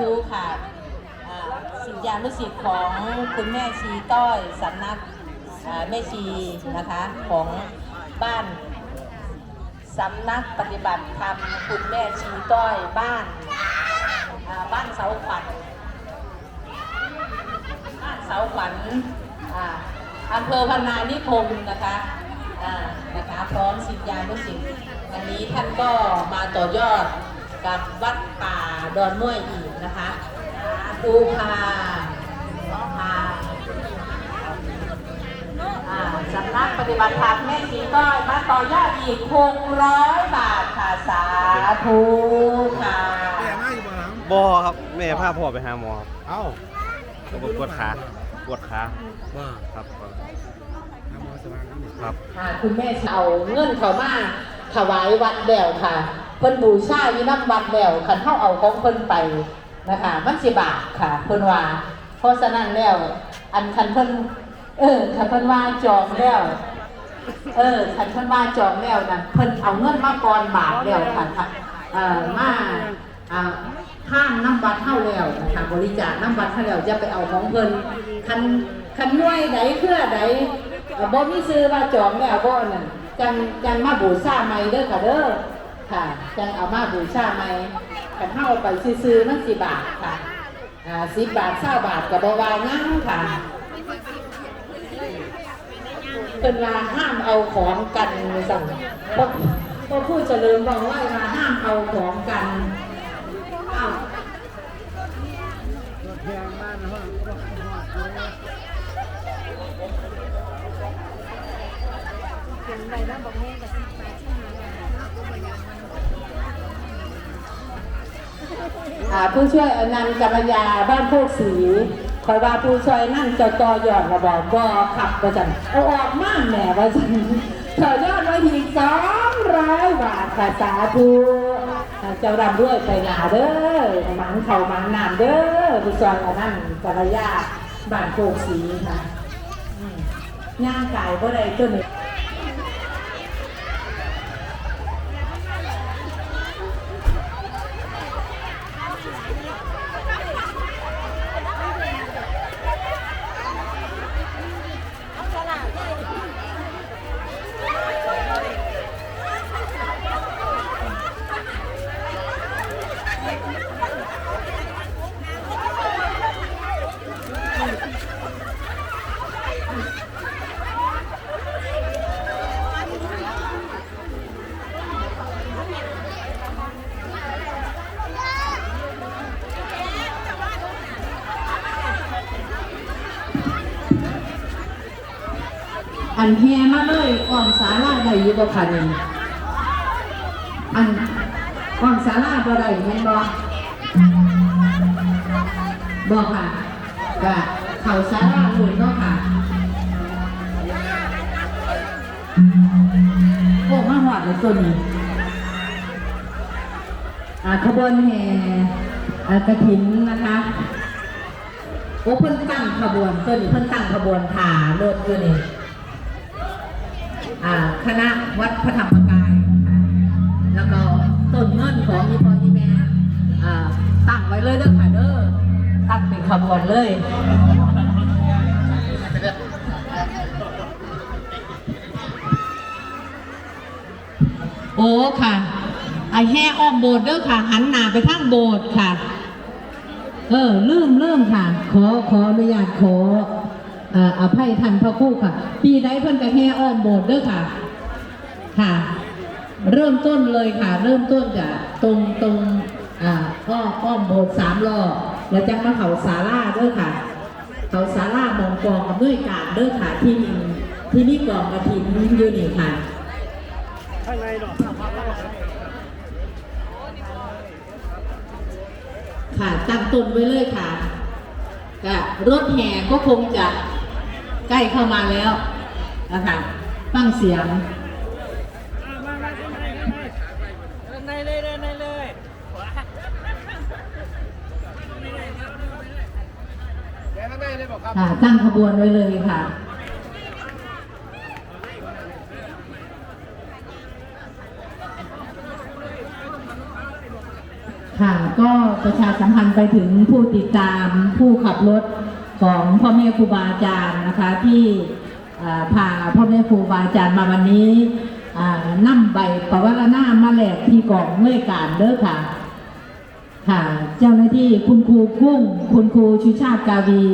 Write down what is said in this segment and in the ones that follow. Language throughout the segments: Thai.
ธุค่ะสิทธิานุสิทธิ์ของคุณแม่ชีต้อยสำนักแม่ชีนะคะของบ้านสำนักปฏิบัติธรรมคุณแม่ชีต้อยบ้านบ้านเสาขวัญบ้านเสาขวัญอำเภอพนานิคมนะคะนะคะพร้อมสิทธิานุสิทธิ์วันนี้ท่านก็มาต่อยอดกับวัดป่าดอนม่วยอีก นะคะสาธุค่ะค่ะอ่าสำนักปฏิบัติธรรมแม่ชีต้อยมาต่อยอดอีก600บาทค่ะสาธุค่ะแก่มากอยู่บ่หลังบอครับแม่พาพ่อไปหาหมอครับเอ้าก็ปวดขาปวดขาว่าครับทำมาสว่างน้ำหนึ่งครับอ่าคุณแม่เอาเงินเขามาถวายวัดแดวค่ะเพิ่นบูชาอยู่น้ำวัดแดวคันเท่าเอาของเพิ่นไป นะคะมันสิบาทค่ะเพิ่นว่าเพราะฉะนั้นแล้ว อันคันเพิ่นเออคันเพิ่นว่าจองแล้วเออคันเพิ่นว่าจองแล้วนะเพิ่นเอาเงินมาก่อนบาทแล้วค่ะค่ะเอ่อมาอ่าห้างน้ำวัดเท่าแล้วนะคะบริจาคน้ำวัดเท่าแล้วจะไปเอาของเพิ่นคันคันน่วยใดเครือใดเอ่อบ่มีซื้อว่าจองแล้วบ่นั่นจังจังมาบูชาใหม่เด้อค่ะเด้อค่ะจังเอามาบูชาใหม่ คันเฮาไปซื้อๆมันสิบาทค่ะอ่า10บาท20บาทก็บ่ว่าหยังค่ะเป็นว่าห้ามเอาของกันสั่งเพราะเพราะผู้เจริญบอกว่าว่าห้ามเอาของกันอ้าวรถแพงบ้านนะฮะรถหอดเลย อ่าผู้ช่วยอนันต์กัลยาบ้านโคกศรีคอยว่าผู้ช่วยนั่นจะต่อยอดระบอกบอขับประจันเอาออกมากแหม่ประจันต่อยอดไว้อีสองร้อยบาทค่ะสาธุเจ้ารำด้วยไปหนาเด้อหมันเขาหมันนามเด้อผู้ช่วยอนันต์กัลยาบ้านโคกศรีค่ะย่างไกายบ่ได้ตัวนี้ นแฮมาเลยอ่อนสาลาได้อยู่บ่คะนี่อันอ่อนสาลาบ่ได้แม่นบ่บ่ค่ะก็เขาสาลาอื่นเนาะค่ะโอ้มาหอดเลยตัวนี้อ่าขบวนแห่กระถินนะคะโอ้เพิ่นตั้งขบวนตัวนี้เพิ่นตั้งขบวนผ่ารถตัวนี้อ่า คณะวัดพระธรรมกาย แล้วก็ต้นเงินของอีพออีแม่ตั้งไว้เลยเด้อค่ะเด้อตั้งเป็นขบวนเลยโอ้ค่ะไอแห่อ้อมโบสถ์เด้อค่ะ หันหน้าไปทางโบสถ์ค่ะ เออลืมลืมค่ะ ขอขออนุญาตขอ อภัยทันพระคู่ค่ะ ปีใดเพิ่นจะแห่อ้อมโบสถ์เด้อค่ะ ค่ะ เริ่มต้นเลยค่ะ เริ่มต้นจากตรงตรงอ่าอ้อมอ้อมโบสถ์สามรอบแล้วจะมาเขาศาลาเด้อค่ะ เขาศาลามองกองกับด้วยการเด้อค่ะที่มีที่นี่กองกระถินอยู่นี่ค่ะข้างในเนาะค่ะตั้งต้นไว้เลยค่ะรถแห่ก็คงจะ ใกล้เข้ามาแล้วนะคะฟังเสียงมามาข้างในเลยข้างในเลยแกข้างในเลยบอกครับค่ะตั้งขบวนไว้เลยค่ะค่ะก็ประชาสัมพันธ์ไปถึงผู้ติดตามผู้ขับรถ ของพ่อแม่ครูบาอาจารย์นะคะที่พาพ่อแม่ครูบาอาจารย์มาวันนี้นั่มใบปวารณามาแหลกที่กองเมื่อยการเด้อค่ะค่ะ เจ้าหน้าที่คุณครูกุ้ง คุณครูชุชาติกาวี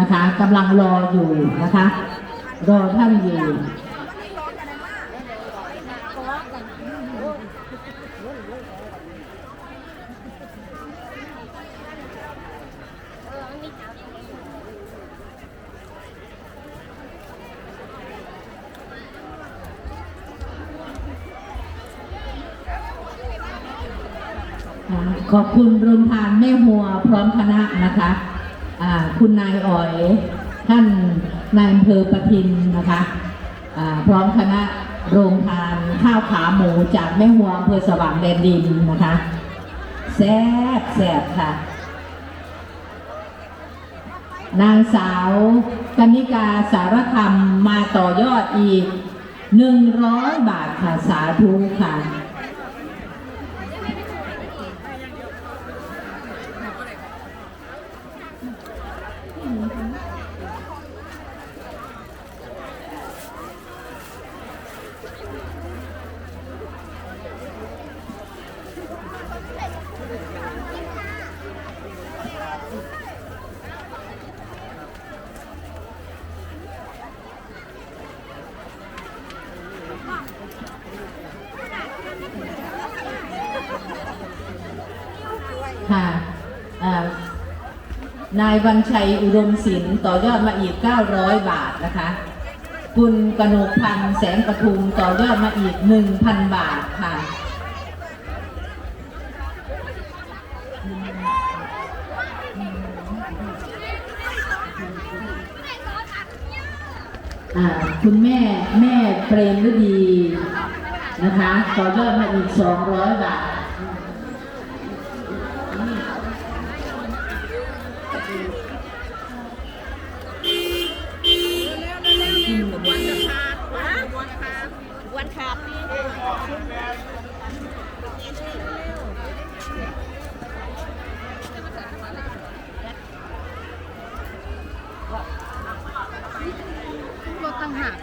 นะคะกำลังรออยู่นะคะ รอท่านอยู่ ขอบคุณโรงทานแม่หัวพร้อมคณะนะคะคุณนายอ๋อยท่านนายอำเภอประทินนะคะพร้อมคณะโรงทานข้าวขาหมูจากแม่หัวอำเภอสว่างแดนดินนะคะแซ่บแซ่บค่ะ นางสาวกนิกาสารคำมาต่อยอดอีก100บาทค่ะสาธุค่ะอ่า นายวันชัยอุดมศิลป์ต่อยอดมาอีก 900 บาทนะคะ คุณกนกพันธ์แสงประทุมต่อยอดมาอีก 1,000 บาทค่ะ คุณแม่แม่เปรมฤดีนะคะ ต่อยอดมาอีก 200 บาท รถต่างหาก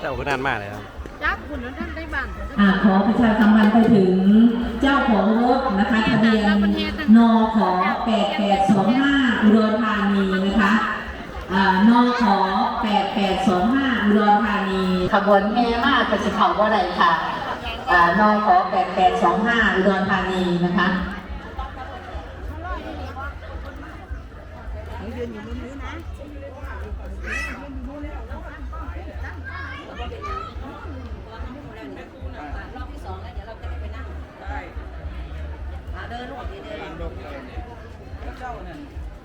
เจ้าก็นานมากเลยครับจักคุณนั้นท่านได้บ้านอ่าขอประชาสัมพันธ์ไปถึงเจ้าของรถนะคะทะเบียนนอขอ8825อุดรธานีนะคะอ่านอขอ8825อุดรธานีขบวนแห่มากกระสิเขาว่าไรค่ะอ่านอขอ8825อุดรธานีนะคะ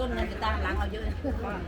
ต้นเงินจะตามหลังเราเยอะครับ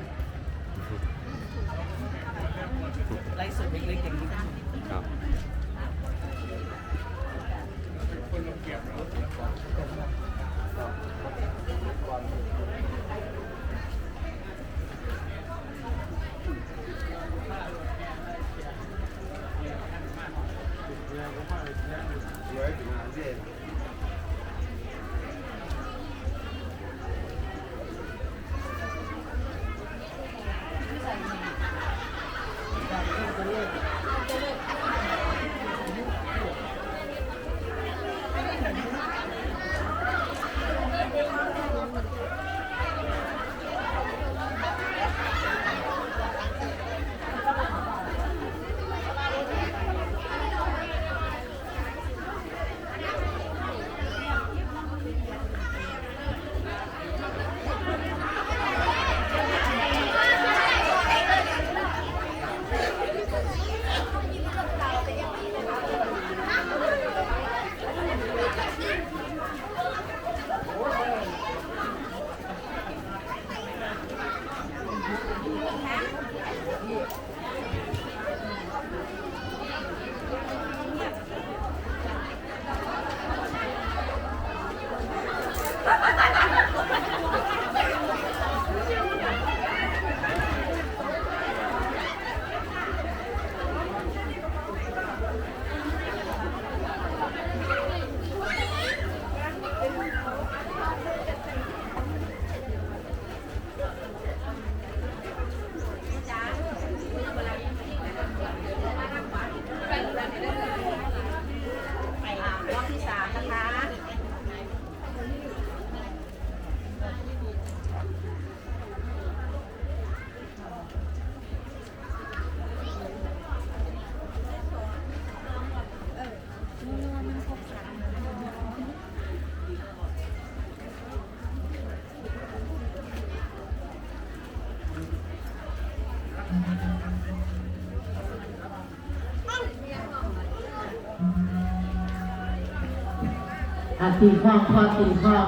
อาตีข้องพ่อตีข้อง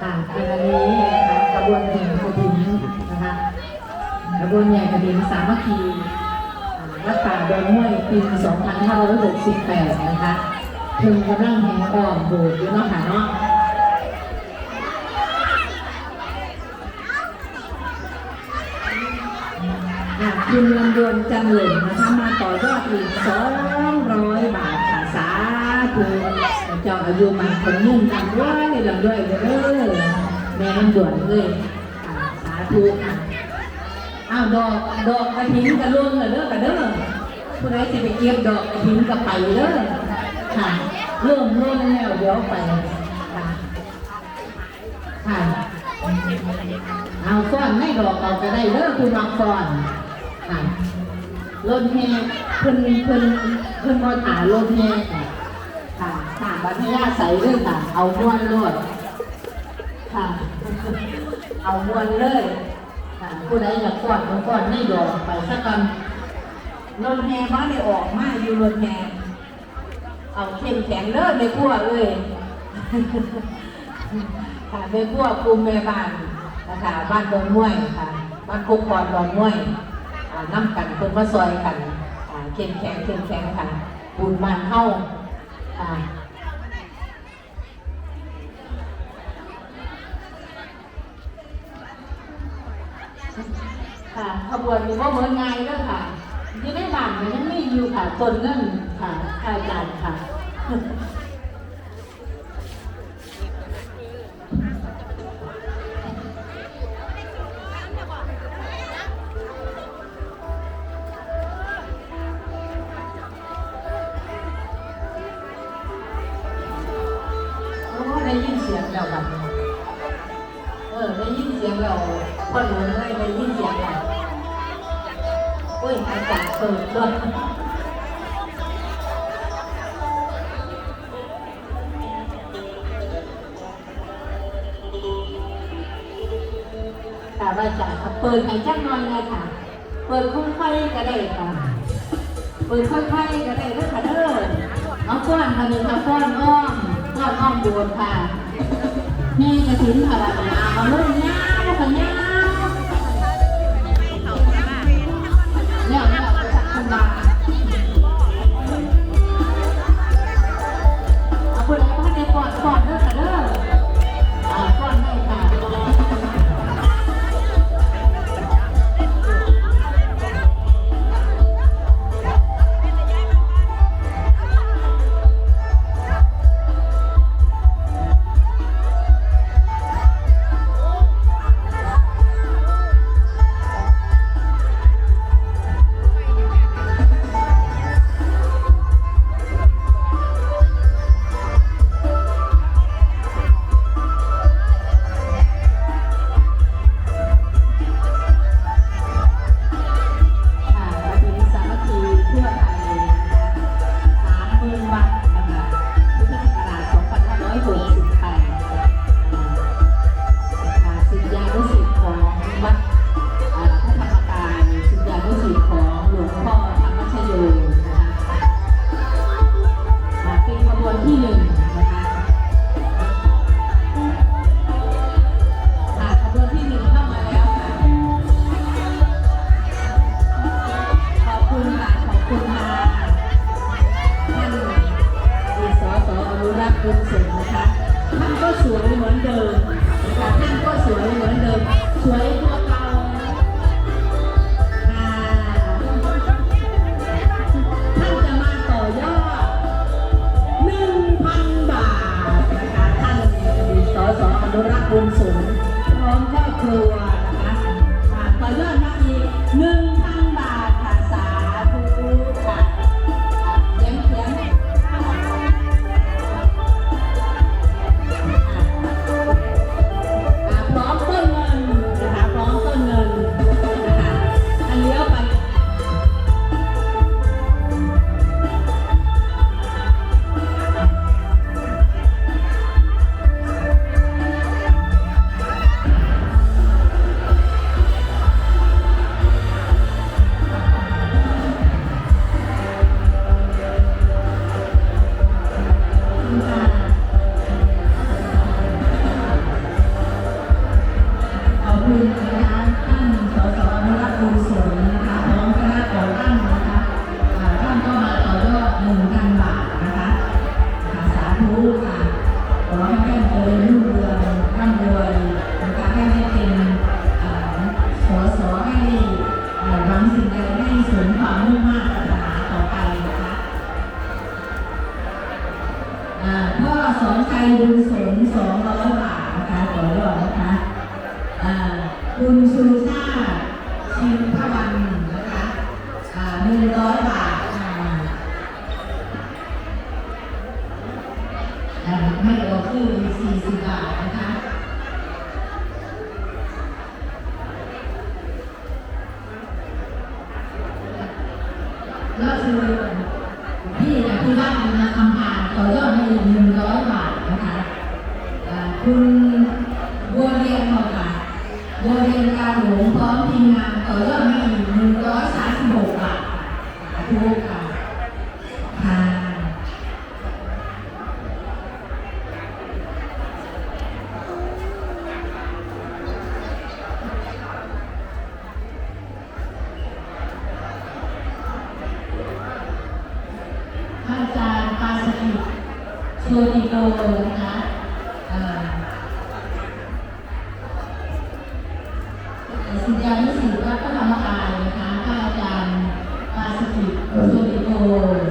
ค่ะอันนี้นะคะกระบวนแห่กระถิ่นนะคะกระบวนแห่กระถิ่นสามัคคีอ่าวัดป่าดนห้วยปี 2568 นะคะเพิ่งกำลังแห่อ้อมโบสถ์อยู่เนาะค่ะเนาะอะคุณลำดวนจันเหลิมนะคะมาต่อยอดอีก 200 บาทค่ะสา ธุเจ้าอายุมาคนนุ่มลำด้วยลำด้วยเด้อแม่ลำดวนเลยสาธุค่ะอ้าวดอกดอกกระถิ่นกระลุ่นเด้อกระเด้อผู้ใดสิไปเก็บดอกกระถิ่นกับไปเด้อค่ะเริ่มร่นแล้วเดี๋ยวไปค่ะค่ะเอาก้อนไม่ดอกเอาก็ได้เด้อคุณมาก่อนค่ะรถแห่เพิ่นเพิ่นเพิ่นบ่ถารถแห่ บัดนี้ยาใส่เด้องค่ะ เอาม้วนรถค่ะ เอาม้วนเลยค่ะผู้ใดอยากกอนเอาก้อนไม่ดอกไปสักกันรถแห่มาได้ออกมาอยู่รถแห่เอาเข้มแข็งเด้อในพวกเลยค่ะแม่พวกกลุ่มแม่บ้านนะคะบ้านดอนม่วยค่ะบ้านคุกคอนดอนม่วยน้ำกันเพิ่นมาซอยกันเข้มแข็งเข้มแข็งค่ะบุญบ้านเฮา ค่ะขบวนนี้ว่าเหมือนไงก็ค่ะที่ในบ้านมันยังไม่อยู่ค่ะต้นเงินค่ะค่าจ่ายค่ะ อากาศเปิดด้วยค่ะว่าจะเปิดให้จักหน่อยเลยค่ะ เปิดค่อยๆก็ได้ค่ะ เปิดค่อยๆก็ได้ด้อค่ะเด้อเอาก้อนมาหนึ่งค่ะก้อนอ้อมก้อนอ้อมโยนค่ะแม่กระถิ่นค่ะละเอาเลยยาวค่ะยาว ตัวดีโกนะคะสัญญาณที่สี่ว่าพระธรรมกายนะคะพระอาจารย์มาสถิตตัวดีโก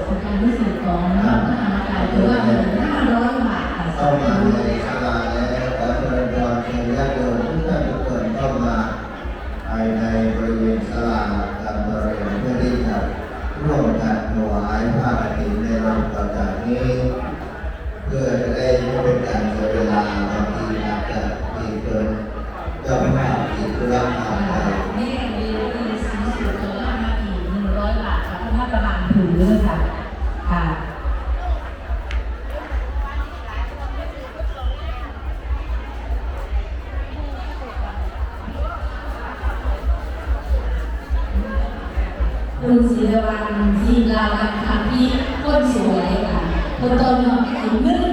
สัญญาณที่สี่ของพระธรรมกายถือว่าเป็นห้าร้อยบาทค่ะเามาในศาลาแล้วขอเชิญชนเชิญญาติโยมกท่านเข้ามาภายในบริเวณศาลาตามบริเวณเพื่อที่จะร่วมกันถวายผ้ากฐินในวันต่อจากนี้ เพื่อจห้ไม่เป็นการเสียเวลาบางทีอาจจะมีเกินจ้าพนัานอีกธุระทางไปนี่คือสินค้าหน้าอีกหนึ่งร้อยบาทค่ะเพราะว่าประมาณถึงเรื่องค่ะค่ะคุณศิรวันทีมเานะค 我到哪儿了